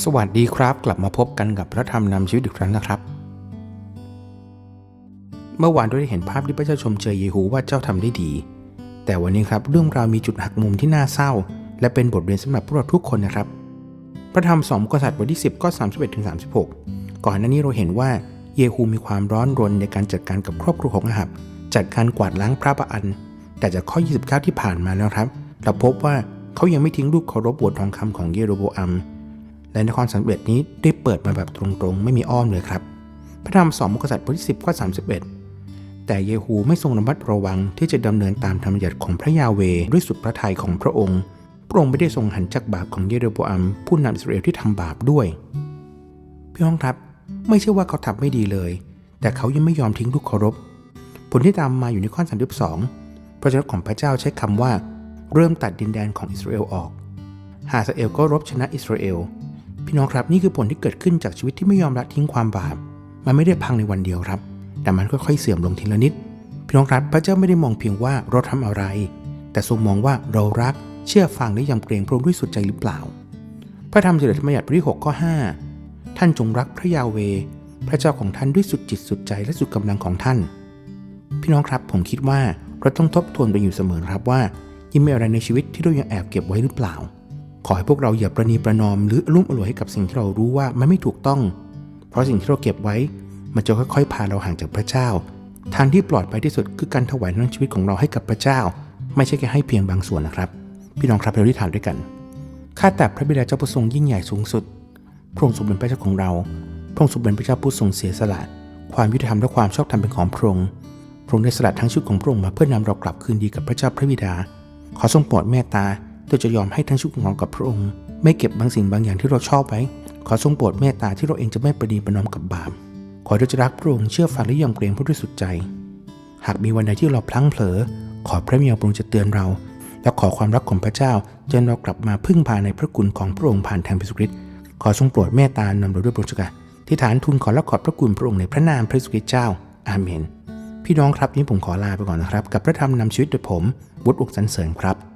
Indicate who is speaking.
Speaker 1: สวัสดีครับ กลับมาพบกันกับพระธรรมนำชีวิตอีกครั้งนะครับ เมื่อวานเราได้เห็นภาพที่พระเจ้าชมเชยเยฮูว่าเจ้าทำได้ดี แต่วันนี้ครับเรื่องราวมีจุดหักมุมที่น่าเศร้า และเป็นบทเรียนสำหรับพวกเราทุกคนนะครับ พระธรรมสองกษัตริย์บทที่ 10ข้อ31ถึง36 ก่อนหน้านี้เราเห็นว่าเยฮูมีความร้อนรนในการจัดการกับครอบครัวของอาหับ จัดการกวาดล้างพระบาอัน แต่จากข้อ 29 ที่ผ่านมาแล้วครับ เราพบว่าเขายังไม่ทิ้งรูปเคารพบททองคำของเยโรโบอัม และในความสำเร็จนี้ได้เปิดมาแบบตรงๆ ไม่มีอ้อมเลยครับ พระธรรมสองมกษัตริย์บทที่10ข้อ31แต่เยฮูไม่ทรงระมัดระวังที่จะดำเนินตามธรรมบัญญัติของพระยาเวด้วยสุดพระทัยของพระองค์ พระองค์ไม่ได้ทรงหันจากบาปของเยโรโบอัมผู้นำอิสราเอลที่ทำบาปด้วย พี่น้องครับ ไม่ใช่ว่าเขาทำไม่ดีเลย แต่เขายังไม่ยอมทิ้งลูกเคารพ ผลที่ตามมาอยู่ในข้อ32พระเจ้าของพระเจ้าใช้คำว่า เริ่มตัดดินแดนของอิสราเอลออก ฮาซาเอลก็รบชนะอิสราเอล พี่น้องครับนี่คือผลที่เกิดขึ้นจากชีวิตที่ไม่ยอมละทิ้งความบาป มันไม่ได้พังในวันเดียวครับ แต่มันค่อยๆเสื่อมลงทีละนิด พี่น้องครับพระเจ้าไม่ได้มองเพียงว่าเราทำอะไร แต่ทรงมองว่าเรารักเชื่อฟังและยำเกรงพระองค์ด้วยสุดใจหรือเปล่า พระธรรมสิริธรรมบัญญัติบทที่6ข้อ5ท่านจงรักพระยาเว พระเจ้าของท่านด้วยสุดจิตสุดใจและสุดกำลังของท่าน พี่น้องครับผมคิดว่าเราต้องทบทวนไปอยู่เสมอครับว่ายังมีอะไรในชีวิตที่เรายังแอบเก็บไว้หรือเปล่า ขอให้พวกเราอย่าประนีประนอมหรือรุ่มอร่วยให้กับสิ่งที่เรารู้ว่ามันไม่ถูกต้อง เพราะสิ่งที่เราเก็บไว้ มันจะค่อยๆ พาเราห่างจากพระเจ้า ทางที่ปลอดภัยที่สุดคือการถวายทั้งชีวิตของเราให้กับพระเจ้า ไม่ใช่แค่ให้เพียงบางส่วนนะครับ พี่น้องครับเราได้ทานด้วยกัน ข้าแต่พระบิดาเจ้าผู้ทรงยิ่งใหญ่สูงสุด พระองค์ทรงเป็นพระเจ้าของเรา พระองค์ทรงเป็นพระเจ้าผู้ทรงเสียสละ ความยุติธรรมและความชอบธรรมเป็นของพระองค์ พระองค์ได้สละทั้งชีวิตของพระองค์มาเพื่อนำเรากลับคืนดีกับพระเจ้าพระบิดา ขอทรงโปรดเมตตา โดยจะยอมให้ทั้งชีวิตของเรากับพระองค์ ไม่เก็บบางสิ่งบางอย่างที่เราชอบไว้ ขอทรงโปรดเมตตาที่เราเองจะไม่ประนีประนอมกับบาป ขอเราจะรักพระองค์เชื่อฟังและยอมเกรงพระด้วยสุดใจ หากมีวันใดที่เราพลั้งเผลอ ขอพระเมียพระองค์จะเตือนเรา และขอความรักของพระเจ้าจนเรากลับมาพึ่งพาในพระคุณของพระองค์ผ่านทางพระสุคริตขอทรงโปรดเมตตานำเราด้วยพระชกะที่ฐานทูลขอและขอบพระคุณพระองค์ในพระนามพระสุคริตเจ้า อาเมน พี่น้องครับนี้ผมขอลาไปก่อนนะครับ กับพระธรรมนำชีวิตโดยผมบุตรอุกสันเสริญครับ